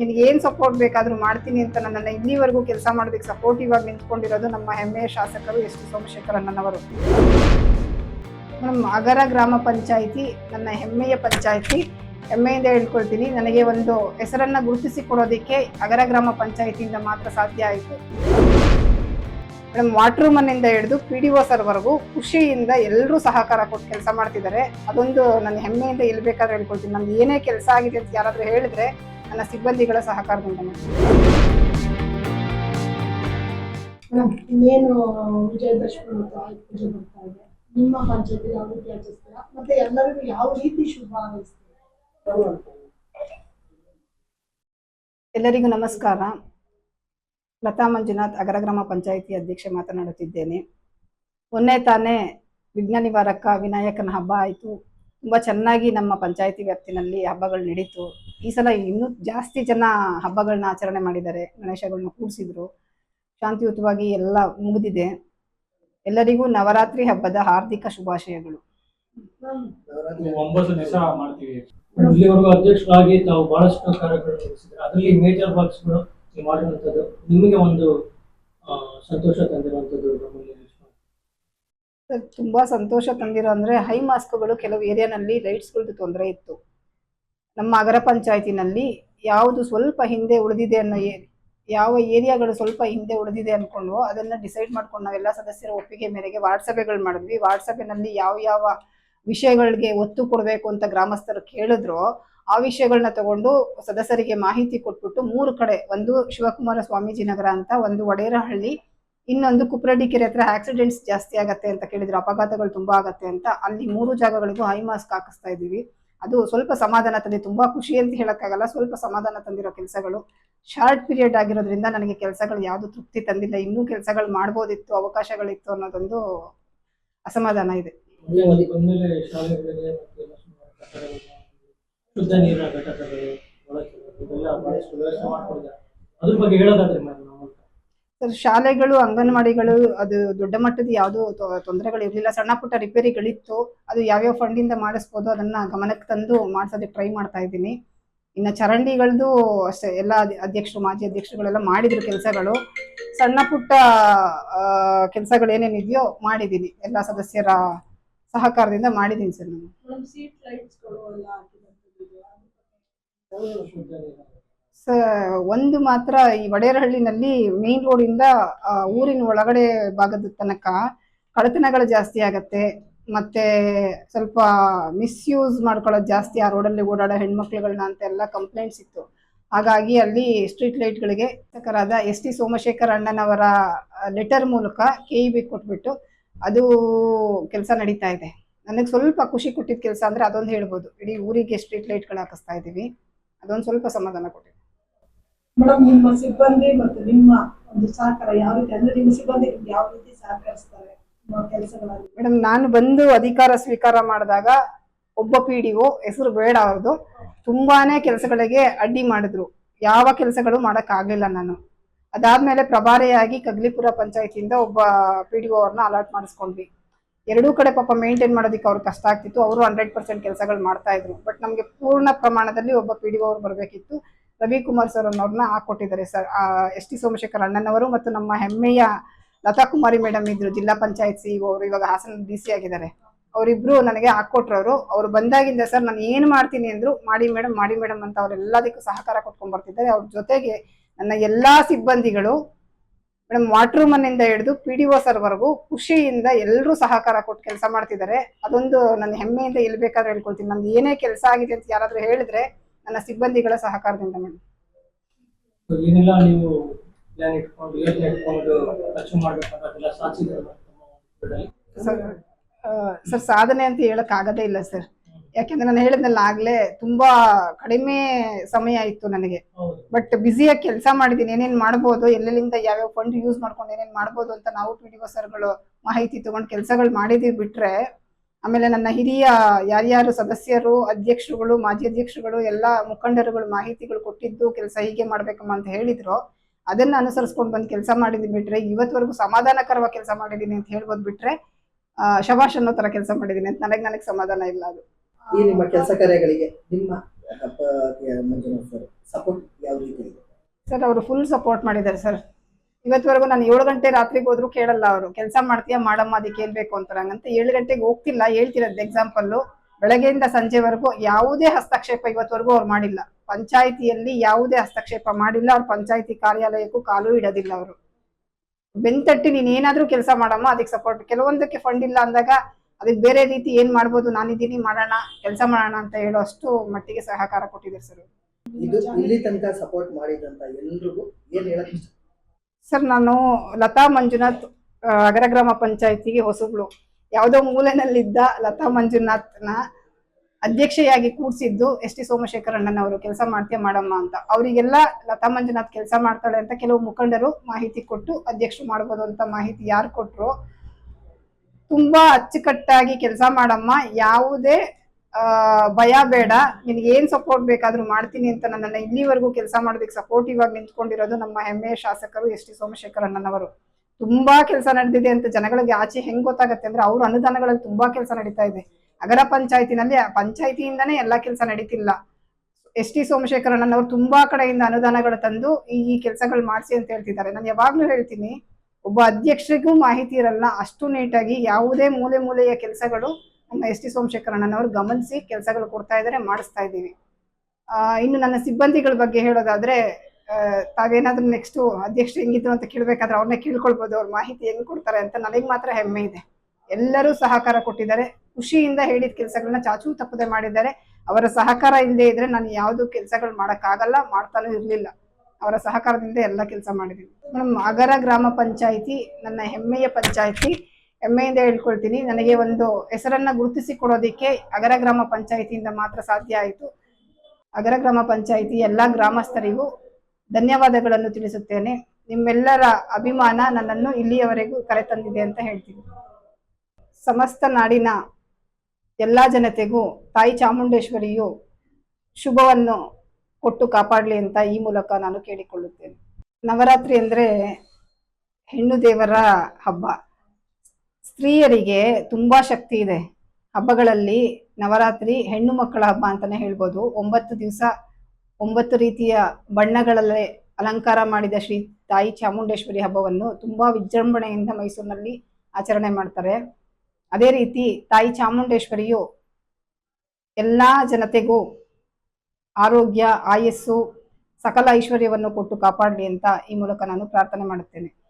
ನಿನಗೆ ಏನ್ ಸಪೋರ್ಟ್ ಬೇಕಾದ್ರೂ ಮಾಡ್ತೀನಿ ಅಂತ ನನ್ನನ್ನ ಇಲ್ಲಿವರೆಗೂ ಕೆಲಸ ಮಾಡೋದಕ್ಕೆ ಸಪೋರ್ಟಿವ್ ಆಗಿ ನಿಂತ್ಕೊಂಡಿರೋದು ನಮ್ಮ ಹೆಮ್ಮೆಯ ಶಾಸಕರು ಎಸ್ ಟಿ ಸೋಮಶೇಖರ್ ಅಣ್ಣನವರು. ನಮ್ಮ ಅಗರ ಗ್ರಾಮ ಪಂಚಾಯಿತಿ, ನನ್ನ ಹೆಮ್ಮೆಯ ಪಂಚಾಯಿತಿ, ಹೆಮ್ಮೆಯಿಂದ ಹೇಳ್ಕೊಳ್ತೀನಿ, ನನಗೆ ಒಂದು ಹೆಸರನ್ನ ಗುರುತಿಸಿ ಕೊಡೋದಕ್ಕೆ ಅಗರ ಗ್ರಾಮ ಪಂಚಾಯಿತಿಯಿಂದ ಮಾತ್ರ ಸಾಧ್ಯ ಆಯಿತು. ಮೇಡಮ್ ವಾಟರ್ ಮನ್ನಿಂದ ಹಿಡಿದು ಪಿ ಡಿ ಒ ಸರ್ವರೆಗೂ ಖುಷಿಯಿಂದ ಎಲ್ಲರೂ ಸಹಕಾರ ಕೊಟ್ಟು ಕೆಲಸ ಮಾಡ್ತಿದ್ದಾರೆ. ಅದೊಂದು ನನ್ನ ಹೆಮ್ಮೆಯಿಂದ ಎಲ್ಲಿ ಬೇಕಾದ್ರೂ ಹೇಳ್ಕೊಳ್ತೀನಿ. ನಮ್ಗೆ ಏನೇ ಕೆಲಸ ಆಗಿದೆ ಅಂತ ಯಾರಾದರೂ ಹೇಳಿದ್ರೆ ನನ್ನ ಸಿಬ್ಬಂದಿಗಳ ಸಹಕಾರದಿಂದ ಇನ್ನೇನು ವಿಜಯದಶಮಿ ಮತ್ತು ಆಯುಧ ಪೂಜೆ ಬರ್ತಾ ಇದೆ. ನಿಮ್ಮ ಪಂಚಾಯತಿ ಯಾವ ರೀತಿ ಆಚರಿಸ್ತೀರಾ? ಮತ್ತೆ ಎಲ್ಲರಿಗೂ ಯಾವ ರೀತಿ ಶುಭ ಹಾರೈಸ್ತೀರಾ? ಎಲ್ಲರಿಗೂ ನಮಸ್ಕಾರ. ಲತಾ ಮಂಜುನಾಥ್ ಅಗರ ಗ್ರಾಮ ಪಂಚಾಯಿತಿ ಅಧ್ಯಕ್ಷೆ ಮಾತನಾಡುತ್ತಿದ್ದೇನೆ. ಮೊನ್ನೆ ತಾನೇ ವಿಘ್ನ ನಿವಾರಕ ವಿನಾಯಕನ ಹಬ್ಬ ಆಯಿತು. ತುಂಬ ಚೆನ್ನಾಗಿ ನಮ್ಮ ಪಂಚಾಯಿತಿ ವ್ಯಾಪ್ತಿನಲ್ಲಿ ಹಬ್ಬಗಳು ನಡೀತು. ಈ ಸಲ ಇನ್ನೂ ಜಾಸ್ತಿ ಜನ ಹಬ್ಬಗಳನ್ನ ಆಚರಣೆ ಮಾಡಿದ್ದಾರೆ. ಗಣೇಶಗಳನ್ನ ಕೂಡಿಸಿದ್ರು. ಶಾಂತಿಯುತವಾಗಿ ಎಲ್ಲ ಮುಗಿದಿದೆ. ಎಲ್ಲರಿಗೂ ನವರಾತ್ರಿ ಹಬ್ಬದ ಹಾರ್ದಿಕ ಶುಭಾಶಯಗಳು. ಒಂಬತ್ತು ದಿವಸ ಮಾಡ್ತೀವಿ. ಇಲ್ಲಿವರೆಗೂ ಅಧ್ಯಕ್ಷರಾಗಿ ತಾವು ಬಹಳಷ್ಟು ನಡೆಸಿದ್ರೆ. ಅದರಲ್ಲಿ ಮೇಜರ್ ವರ್ಕ್ಸ್ಗಳು ಮಾಡಿರುವಂಥದ್ದು. ನಿಮಗೆ ಒಂದು ಸಂತೋಷ ತಂದಿರುವಂಥದ್ದು ನಮ್ಮಲ್ಲಿ ತುಂಬಾ ಸಂತೋಷ ತಂದಿರೋ ಅಂದ್ರೆ ಹೈ ಮಾಸ್ಕ್ಗಳು ಕೆಲವು ಏರಿಯಾನಲ್ಲಿ ಲೈಟ್ಸ್ಗಳದ್ದು ತೊಂದರೆ ಇತ್ತು. ನಮ್ಮ ನಗರ ಪಂಚಾಯತಿನಲ್ಲಿ ಯಾವುದು ಸ್ವಲ್ಪ ಹಿಂದೆ ಉಳಿದಿದೆ ಅನ್ನೋ ಯಾವ ಏರಿಯಾಗಳು ಸ್ವಲ್ಪ ಹಿಂದೆ ಉಳಿದಿದೆ ಅಂದ್ಕೊಂಡು ಅದನ್ನ ಡಿಸೈಡ್ ಮಾಡ್ಕೊಂಡು ನಾವೆಲ್ಲ ಸದಸ್ಯರ ಒಪ್ಪಿಗೆ ಮೇರೆಗೆ ವಾರ್ಡ್ ಸಭೆಗಳು ಮಾಡಿದ್ವಿ. ವಾರ್ಡ್ ಸಭೆನಲ್ಲಿ ಯಾವ ಯಾವ ವಿಷಯಗಳಿಗೆ ಒತ್ತು ಕೊಡಬೇಕು ಅಂತ ಗ್ರಾಮಸ್ಥರು ಕೇಳಿದ್ರು ಆ ವಿಷಯಗಳನ್ನ ತಗೊಂಡು ಸದಸ್ಯರಿಗೆ ಮಾಹಿತಿ ಕೊಟ್ಬಿಟ್ಟು ಮೂರು ಕಡೆ ಒಂದು ಶಿವಕುಮಾರ ಸ್ವಾಮೀಜಿ ನಗರ ಅಂತ, ಒಂದು ಒಡೇರಹಳ್ಳಿ, ಇನ್ನೊಂದು ಕುಪ್ರಡಿ ಕೆರೆ ಹತ್ರ ಆಕ್ಸಿಡೆಂಟ್ಸ್ ಜಾಸ್ತಿ ಆಗತ್ತೆ ಅಂತ ಕೇಳಿದ್ರು, ಅಪಘಾತಗಳು ತುಂಬಾ ಆಗತ್ತೆ ಅಂತ. ಅಲ್ಲಿ ಮೂರು ಜಾಗಗಳಿಗೂ ಹೈ ಮಾಸ್ಕ್ ಹಾಕಿಸ್ತಾ ಇದೀವಿ ಅದು ಸ್ವಲ್ಪ ಸಮಾಧಾನ ತಂದಿ, ತುಂಬಾ ಖುಷಿ ಅಂತ ಹೇಳಕ್ಕಾಗಲ್ಲ. ಸ್ವಲ್ಪ ಸಮಾಧಾನ ತಂದಿರೋ ಕೆಲಸಗಳು. ಶಾರ್ಟ್ ಪೀರಿಯಡ್ ಆಗಿರೋದ್ರಿಂದ ನನಗೆ ಕೆಲಸಗಳು ಯಾವುದು ತೃಪ್ತಿ ತಂದಿಲ್ಲ. ಇನ್ನೂ ಕೆಲಸಗಳು ಮಾಡ್ಬೋದಿತ್ತು, ಅವಕಾಶಗಳಿತ್ತು ಅನ್ನೋದೊಂದು ಅಸಮಾಧಾನ ಇದೆ. ಅದ್ರ ಬಗ್ಗೆ ಹೇಳೋದಾದ್ರೆ ಸರ್ ಶಾಲೆಗಳು ಅಂಗನವಾಡಿಗಳು ಅದು ದೊಡ್ಡ ಮಟ್ಟದ ಯಾವುದೋ ತೊಂದರೆಗಳು ಇರಲಿಲ್ಲ. ಸಣ್ಣ ಪುಟ್ಟ ರಿಪೇರಿಗಳಿತ್ತು. ಅದು ಯಾವ್ಯಾವ ಫಂಡಿಂದ ಮಾಡಿಸ್ಬೋದು ಅದನ್ನ ಗಮನಕ್ಕೆ ತಂದು ಮಾಡಿಸೋದಕ್ಕೆ ಟ್ರೈ ಮಾಡ್ತಾ ಇದ್ದೀನಿ. ಇನ್ನು ಚರಂಡಿಗಳದ್ದು ಅಷ್ಟೇ ಎಲ್ಲ ಅಧ್ಯಕ್ಷರು ಮಾಜಿ ಅಧ್ಯಕ್ಷರುಗಳೆಲ್ಲ ಮಾಡಿದ್ರು ಕೆಲಸಗಳು. ಸಣ್ಣ ಪುಟ್ಟ ಕೆಲಸಗಳು ಏನೇನಿದೆಯೋ ಮಾಡಿದ್ದೀನಿ. ಎಲ್ಲ ಸದಸ್ಯರ ಸಹಕಾರದಿಂದ ಮಾಡಿದ್ದೀನಿ ಸರ್ ನಾನು. ಒಂದು ಮಾತ್ರ ಈ ವಡೇರಹಳ್ಳಿನಲ್ಲಿ ಮೇನ್ ಇಂದ ಊರಿನ ಒಳಗಡೆ ಭಾಗದ ತನಕ ಕಳತನಗಳು ಜಾಸ್ತಿ ಆಗತ್ತೆ. ಮತ್ತೆ ಸ್ವಲ್ಪ ಮಿಸ್ಯೂಸ್ ಮಾಡ್ಕೊಳ್ಳೋದು ಜಾಸ್ತಿ ಆ ರೋಡಲ್ಲಿ ಓಡಾಡೋ ಹೆಣ್ಮಕ್ಳುಗಳನ್ನ ಅಂತ ಎಲ್ಲ ಕಂಪ್ಲೇಂಟ್ಸ್ ಇತ್ತು. ಹಾಗಾಗಿ ಅಲ್ಲಿ ಸ್ಟ್ರೀಟ್ ಲೈಟ್ಗಳಿಗೆ ತಕರಾದ ಎಸ್ ಟಿ ಸೋಮಶೇಖರ್ ಅಣ್ಣನವರ ಲೆಟರ್ ಮೂಲಕ ಕೆ ಇ ಬಿ ಕೊಟ್ಬಿಟ್ಟು ಅದು ಕೆಲಸ ನಡೀತಾ ಇದೆ. ನನಗೆ ಸ್ವಲ್ಪ ಖುಷಿ ಕೊಟ್ಟಿದ್ದ ಕೆಲಸ ಅಂದರೆ ಅದೊಂದು ಹೇಳ್ಬೋದು. ಇಡೀ ಊರಿಗೆ ಸ್ಟ್ರೀಟ್ ಲೈಟ್ಗಳು ಹಾಕಿಸ್ತಾ ಇದ್ದೀವಿ ಅದೊಂದು ಸ್ವಲ್ಪ ಸಮಾಧಾನ ಕೊಟ್ಟಿದೆ. ಮೇಡಮ್ ನಿಮ್ಮ ಸಿಬ್ಬಂದಿ ಮತ್ತು ನಿಮ್ಮ ಒಂದು ಸಹಕಾರ ಯಾವ ರೀತಿ ಅಂದ್ರೆ ನಿಮ್ಮ ಸಿಬ್ಬಂದಿ ಯಾವ ರೀತಿ ಸಹಕರಿಸ್ತಾರೆ ಕೆಲಸಗಳಲ್ಲಿ? ಮೇಡಮ್ ನಾನು ಬಂದು ಅಧಿಕಾರ ಸ್ವೀಕಾರ ಮಾಡಿದಾಗ ಒಬ್ಬ ಪಿ ಡಿ ಒ ಹೆಸರು ಬೇಡ ಅವ್ರದ್ದು. ತುಂಬಾನೇ ಕೆಲಸಗಳಿಗೆ ಅಡ್ಡಿ ಮಾಡಿದ್ರು. ಯಾವ ಕೆಲಸಗಳು ಮಾಡಕ್ ಆಗ್ಲಿಲ್ಲ ನಾನು. ಅದಾದ್ಮೇಲೆ ಪ್ರಭಾರಿಯಾಗಿ ಕಗ್ಲಿಪುರ ಪಂಚಾಯತಿಯಿಂದ ಒಬ್ಬ ಪಿ ಡಿ ಒ ಅಲಾಟ್ ಮಾಡಿಸ್ಕೊಂಡ್ವಿ. ಎರಡೂ ಕಡೆ ಪಾಪ ಮೇಂಟೈನ್ ಮಾಡೋದಕ್ಕೆ ಅವ್ರಿಗೆ ಕಷ್ಟ ಆಗ್ತಿತ್ತು. ಅವರು ಹಂಡ್ರೆಡ್ ಪರ್ಸೆಂಟ್ ಕೆಲಸಗಳು ಮಾಡ್ತಾ ಇದ್ರು. ಬಟ್ ನಮಗೆ ಪೂರ್ಣ ಪ್ರಮಾಣದಲ್ಲಿ ಒಬ್ಬ ಪಿ ಡಿ ಒ ಅವ್ರು ಬರಬೇಕಿತ್ತು. ರವಿಕುಮಾರ್ ಸರ್ ಅನ್ನೋರ್ನ ಹಾಕೊಟ್ಟಿದ್ದಾರೆ ಸರ್ ಎಸ್ ಟಿ ಸೋಮಶೇಖರ್ ಅಣ್ಣನವರು ಮತ್ತು ನಮ್ಮ ಹೆಮ್ಮೆಯ ಲತಾ ಕುಮಾರಿ ಮೇಡಮ್ ಇದ್ರು, ಜಿಲ್ಲಾ ಪಂಚಾಯತ್ ಸಿ ಅವರು, ಇವಾಗ ಹಾಸನ ಡಿ ಸಿ ಆಗಿದ್ದಾರೆ. ಅವರಿಬ್ರು ನನಗೆ ಹಾಕೊಟ್ರವರು. ಅವರು ಬಂದಾಗಿಂದ ಸರ್ ನಾನು ಏನು ಮಾಡ್ತೀನಿ ಅಂದ್ರು, ಮಾಡಿ ಮೇಡಮ್ ಮಾಡಿ ಮೇಡಮ್ ಅಂತ ಅವರೆಲ್ಲದಕ್ಕೂ ಸಹಕಾರ ಕೊಟ್ಕೊಂಡು ಬರ್ತಿದ್ದಾರೆ. ಅವ್ರ ಜೊತೆಗೆ ನನ್ನ ಎಲ್ಲಾ ಸಿಬ್ಬಂದಿಗಳು ಮೇಡಮ್ ವಾಟರ್ ಮನೆಯಿಂದ ಹಿಡಿದು ಪಿ ಡಿ ಒ ಸರ್ವರೆಗೂ ಖುಷಿಯಿಂದ ಎಲ್ಲರೂ ಸಹಕಾರ ಕೊಟ್ಟು ಕೆಲಸ ಮಾಡ್ತಿದ್ದಾರೆ. ಅದೊಂದು ನನ್ನ ಹೆಮ್ಮೆಯಿಂದ ಎಲ್ಲಿ ಬೇಕಾದ್ರೂ ಹೇಳ್ಕೊಳ್ತೀನಿ. ನಮ್ಗೆ ಏನೇ ಕೆಲಸ ಆಗಿದೆ ಅಂತ ಯಾರಾದರೂ ಹೇಳಿದ್ರೆ ನನ್ನ ಸಿಬ್ಬಂದಿಗಳ ಸಹಕಾರದಿಂದ ಮೇಡಮ್. ಸೊ ಏನೆಲ್ಲ ನೀವು ಪ್ಲಾನ್ ಇಟ್ಕೊಂಡು ಯೋಚನೆ ಇಟ್ಕೊಂಡು ಖರ್ಚು ಮಾಡ್ಬೇಕಂತ ಅದೆಲ್ಲ ಸಾಧಿಸಿದ್ರೆ ಸರ್ ಸರ್ ಸಾಧನೆ ಅಂತ ಹೇಳಕ್ ಆಗದೇ ಇಲ್ಲ ಸರ್. ಯಾಕೆಂದ್ರೆ ನಾನು ಹೇಳಿದ್ನಲ್ಲ ಆಗ್ಲೇ ತುಂಬಾ ಕಡಿಮೆ ಸಮಯ ಇತ್ತು ನನಗೆ. ಬಟ್ ಬ್ಯುಸಿಯಾಗಿ ಕೆಲಸ ಮಾಡಿದ್ದೀನಿ ಏನೇನ್ ಮಾಡ್ಬೋದು ಎಲ್ಲೆಲ್ಲಿಂದ ಯಾವ್ಯಾವ ಫಂಡ್ ಯೂಸ್ ಮಾಡ್ಕೊಂಡು ಏನೇನ್ ಮಾಡ್ಬೋದು ಅಂತ ನಾವು ಪಿ ಡಿ ಒ ಸರ್ಗಳು ಮಾಹಿತಿ ತಗೊಂಡು ಕೆಲಸಗಳು ಮಾಡಿದೀವಿ ಬಿಟ್ರೆ ಆಮೇಲೆ ನನ್ನ ಹಿರಿಯ ಯಾರ್ಯಾರು ಸದಸ್ಯರು ಅಧ್ಯಕ್ಷರುಗಳು ಮಾಜಿ ಅಧ್ಯಕ್ಷರುಗಳು ಎಲ್ಲ ಮುಖಂಡರುಗಳು ಮಾಹಿತಿಗಳು ಕೊಟ್ಟಿದ್ದು ಕೆಲಸ ಹೀಗೆ ಮಾಡ್ಬೇಕಮ್ಮ ಅಂತ ಹೇಳಿದ್ರು. ಅದನ್ನ ಅನುಸರಿಸ್ಕೊಂಡು ಬಂದು ಕೆಲಸ ಮಾಡಿದೀನಿ ಬಿಟ್ರೆ ಇವತ್ವರೆಗೂ ಸಮಾಧಾನಕರವಾಗಿ ಕೆಲಸ ಮಾಡಿದೀನಿ ಅಂತ ಹೇಳ್ಬೋದು ಬಿಟ್ರೆ ಶಬಾಷ್ ಅನ್ನೋ ತರ ಕೆಲಸ ಮಾಡಿದೀನಿ ಅಂತ ನನಗೆ ನನಗೆ ಸಮಾಧಾನ ಇಲ್ಲ ಅದು. ಈ ನಿಮ್ಮ ಕೆಲಸ ಕಾರ್ಯಗಳಿಗೆ ನಿಮ್ಮ ಸಪೋರ್ಟ್ ಯಾವ ರೀತಿ ಸರ್ ಅವರು ಫುಲ್ ಸಪೋರ್ಟ್ ಮಾಡಿದ್ದಾರೆ ಸರ್. ಇವತ್ವರೆಗೂ ನಾನು ಏಳು ಗಂಟೆ ರಾತ್ರಿಗೆ ಹೋದ್ರು ಕೇಳಲ್ಲ ಅವರು. ಕೆಲಸ ಮಾಡ್ತೀಯಾ? ಮಾಡಮ್ಮ, ಅದಕ್ಕೆ ಅಂತಾರಂಗಂತ ಅಂತಾರೆ ಹಂಗಂತ ಏಳು ಗಂಟೆಗೆ ಹೋಗ್ತಿಲ್ಲ. ಹೇಳ್ತಿರೋದು ಎಕ್ಸಾಂಪಲ್ ಬೆಳಗ್ಗೆಯಿಂದ ಸಂಜೆವರೆಗೂ ಯಾವುದೇ ಹಸ್ತಕ್ಷೇಪ ಇವತ್ವರೆಗೂ ಅವ್ರು ಮಾಡಿಲ್ಲ. ಪಂಚಾಯಿತಿಯಲ್ಲಿ ಯಾವುದೇ ಹಸ್ತಕ್ಷೇಪ ಮಾಡಿಲ್ಲ. ಅವ್ರ ಪಂಚಾಯಿತಿ ಕಾರ್ಯಾಲಯಕ್ಕೂ ಕಾಲು ಇಡೋದಿಲ್ಲ ಅವರು. ಬೆಂತಟ್ಟಿ ನೀನ್ ಏನಾದ್ರೂ ಕೆಲಸ ಮಾಡಮ್ಮ ಅದಕ್ಕೆ ಸಪೋರ್ಟ್ ಕೆಲವೊಂದಕ್ಕೆ ಫಂಡ್ ಇಲ್ಲ ಅಂದಾಗ ಅದಕ್ಕೆ ಬೇರೆ ರೀತಿ ಏನ್ ಮಾಡ್ಬೋದು? ನಾನಿದ್ದೀನಿ, ಮಾಡೋಣ, ಕೆಲಸ ಮಾಡೋಣ ಅಂತ ಹೇಳೋ ಅಷ್ಟು ಮಟ್ಟಿಗೆ ಸಹಕಾರ ಕೊಟ್ಟಿದ್ದಾರೆ ಸರ್ ಇದು ಇಲ್ಲಿ ತನಕ ಸಪೋರ್ಟ್ ಮಾಡಿದಂತ ಎಲ್ರಿಗೂ ಏನ್ ಹೇಳಕ್ ಸರ್, ನಾನು ಲತಾ ಮಂಜುನಾಥ್ ಅಗರ ಗ್ರಾಮ ಪಂಚಾಯತಿಗೆ ಹೊಸಬ್ಳು. ಯಾವುದೋ ಮೂಲೆನಲ್ಲಿದ್ದ ಲತಾ ಮಂಜುನಾಥ್ನ ಅಧ್ಯಕ್ಷೆಯಾಗಿ ಕೂಡಿಸಿದ್ದು ಎಸ್ ಟಿ ಸೋಮಶೇಖರ್ ಅಣ್ಣನವರು. ಕೆಲಸ ಮಾಡ್ತೀಯ ಮಾಡಮ್ಮ ಅಂತ. ಅವರಿಗೆಲ್ಲ ಲತಾ ಮಂಜುನಾಥ್ ಕೆಲಸ ಮಾಡ್ತಾಳೆ ಅಂತ ಕೆಲವು ಮುಖಂಡರು ಮಾಹಿತಿ ಕೊಟ್ಟು ಅಧ್ಯಕ್ಷರು ಮಾಡ್ಬೋದು ಅಂತ ಮಾಹಿತಿ ಯಾರು ಕೊಟ್ರು, ತುಂಬಾ ಅಚ್ಚುಕಟ್ಟಾಗಿ ಕೆಲಸ ಮಾಡಮ್ಮ. ಯಾವುದೇ ಭಯ ಬೇಡ. ನಿನ್ಗೆ ಏನ್ ಸಪೋರ್ಟ್ ಬೇಕಾದ್ರೂ ಮಾಡ್ತೀನಿ ಅಂತ ನನ್ನನ್ನ ಇಲ್ಲಿವರೆಗೂ ಕೆಲಸ ಮಾಡೋದಕ್ಕೆ ಸಪೋರ್ಟಿವ್ ಆಗಿ ನಿಂತ್ಕೊಂಡಿರೋದು ನಮ್ಮ ಹೆಮ್ಮೆಯ ಶಾಸಕರು ಎಸ್ ಟಿ ಸೋಮಶೇಖರ್ ಅಣ್ಣನವರು. ತುಂಬಾ ಕೆಲಸ ನಡೆದಿದೆ ಅಂತ ಜನಗಳಿಗೆ ಆಚೆ ಹೆಂಗ್ ಗೊತ್ತಾಗತ್ತೆ ಅಂದ್ರೆ ಅವ್ರ ಅನುದಾನಗಳಲ್ಲಿ ತುಂಬಾ ಕೆಲಸ ನಡೀತಾ ಇದೆ. ನಗರ ಪಂಚಾಯತಿನಲ್ಲಿ ಪಂಚಾಯತಿಯಿಂದನೇ ಎಲ್ಲಾ ಕೆಲಸ ನಡೀತಿಲ್ಲ. ಎಸ್ ಟಿ ಸೋಮಶೇಖರ್ ಅಣ್ಣನವರು ತುಂಬಾ ಕಡೆಯಿಂದ ಅನುದಾನಗಳು ತಂದು ಈ ಈ ಕೆಲಸಗಳು ಮಾಡಿಸಿ ಅಂತ ಹೇಳ್ತಿದ್ದಾರೆ. ನಾನು ಯಾವಾಗ್ಲೂ ಹೇಳ್ತೀನಿ, ಒಬ್ಬ ಅಧ್ಯಕ್ಷರಿಗೂ ಮಾಹಿತಿ ಇರಲ್ಲ. ಅಷ್ಟು ನೀಟಾಗಿ ಯಾವುದೇ ಮೂಲೆ ಮೂಲೆಯ ಕೆಲಸಗಳು ನಮ್ಮ ಎಸ್ ಟಿ ಸೋಮಶೇಖರ್ ಅಣ್ಣನವರು ಗಮನಿಸಿ ಕೆಲಸಗಳು ಕೊಡ್ತಾ ಇದ್ದಾರೆ, ಮಾಡಿಸ್ತಾ ಇದ್ದೀವಿ. ಇನ್ನು ನನ್ನ ಸಿಬ್ಬಂದಿಗಳ ಬಗ್ಗೆ ಹೇಳೋದಾದ್ರೆ ತಾವೇನಾದರೂ ತಾವೇನಾದ್ರೂ ನೆಕ್ಸ್ಟ್ ಅಧ್ಯಕ್ಷರು ಹೆಂಗಿದ್ರು ಅಂತ ಕೇಳಬೇಕಾದ್ರೆ ಅವ್ರನ್ನೇ ಕೇಳ್ಕೊಳ್ಬೋದು, ಅವ್ರ ಮಾಹಿತಿ ಹೆಂಗ್ ಕೊಡ್ತಾರೆ ಅಂತ ನನಗೆ ಮಾತ್ರ ಹೆಮ್ಮೆ ಇದೆ. ಎಲ್ಲರೂ ಸಹಕಾರ ಕೊಟ್ಟಿದ್ದಾರೆ. ಖುಷಿಯಿಂದ ಹೇಳಿದ ಕೆಲಸಗಳನ್ನ ಚಾಚೂ ತಪ್ಪದೆ ಮಾಡಿದ್ದಾರೆ. ಅವರ ಸಹಕಾರ ಇಲ್ಲದೆ ಇದ್ರೆ ನಾನು ಯಾವುದು ಕೆಲಸಗಳು ಮಾಡೋಕ್ಕಾಗಲ್ಲ, ಮಾಡ್ತಾನೂ ಇರಲಿಲ್ಲ. ಅವರ ಸಹಕಾರದಿಂದ ಎಲ್ಲ ಕೆಲಸ ಮಾಡಿದ್ದೀನಿ. ಮೇಡಮ್ ಅಗರ ಗ್ರಾಮ ಪಂಚಾಯಿತಿ, ನನ್ನ ಹೆಮ್ಮೆಯ ಪಂಚಾಯಿತಿ. ಹೆಮ್ಮೆಯಿಂದ ಹೇಳ್ಕೊಳ್ತೀನಿ. ನನಗೆ ಒಂದು ಹೆಸರನ್ನ ಗುರುತಿಸಿ ಕೊಡೋದಕ್ಕೆ ಅಗರ ಗ್ರಾಮ ಪಂಚಾಯಿತಿಯಿಂದ ಮಾತ್ರ ಸಾಧ್ಯ ಆಯಿತು. ಅಗರ ಗ್ರಾಮ ಪಂಚಾಯಿತಿ ಎಲ್ಲ ಗ್ರಾಮಸ್ಥರಿಗೂ ಧನ್ಯವಾದಗಳನ್ನು ತಿಳಿಸುತ್ತೇನೆ. ನಿಮ್ಮೆಲ್ಲರ ಅಭಿಮಾನ ನನ್ನನ್ನು ಇಲ್ಲಿಯವರೆಗೂ ಕರೆತಂದಿದೆ ಅಂತ ಹೇಳ್ತೀನಿ. ಸಮಸ್ತ ನಾಡಿನ ಎಲ್ಲ ಜನತೆಗೂ, ತಾಯಿ ಚಾಮುಂಡೇಶ್ವರಿಯು ಶುಭವನ್ನು ಕೊಟ್ಟು ಕಾಪಾಡಲಿ ಅಂತ ಈ ಮೂಲಕ ನಾನು ಕೇಳಿಕೊಳ್ಳುತ್ತೇನೆ. ನವರಾತ್ರಿ ಅಂದರೆ ಹೆಣ್ಣು ದೇವರ ಹಬ್ಬ. ಸ್ತ್ರೀಯರಿಗೆ ತುಂಬಾ ಶಕ್ತಿ ಇದೆ. ಹಬ್ಬಗಳಲ್ಲಿ ನವರಾತ್ರಿ ಹೆಣ್ಣು ಮಕ್ಕಳ ಹಬ್ಬ ಅಂತಾನೆ ಹೇಳ್ಬೋದು. ಒಂಬತ್ತು ದಿವಸ ಒಂಬತ್ತು ರೀತಿಯ ಬಣ್ಣಗಳಲ್ಲೇ ಅಲಂಕಾರ ಮಾಡಿದ ಶ್ರೀ ತಾಯಿ ಚಾಮುಂಡೇಶ್ವರಿ ಹಬ್ಬವನ್ನು ತುಂಬಾ ವಿಜೃಂಭಣೆಯಿಂದ ಮೈಸೂರಿನಲ್ಲಿ ಆಚರಣೆ ಮಾಡ್ತಾರೆ. ಅದೇ ರೀತಿ ತಾಯಿ ಚಾಮುಂಡೇಶ್ವರಿಯು ಎಲ್ಲಾ ಜನತೆಗೂ ಆರೋಗ್ಯ, ಆಯಸ್ಸು, ಸಕಲ ಐಶ್ವರ್ಯವನ್ನು ಕೊಟ್ಟು ಕಾಪಾಡಲಿ ಅಂತ ಈ ಮೂಲಕ ನಾನು ಪ್ರಾರ್ಥನೆ ಮಾಡುತ್ತೇನೆ.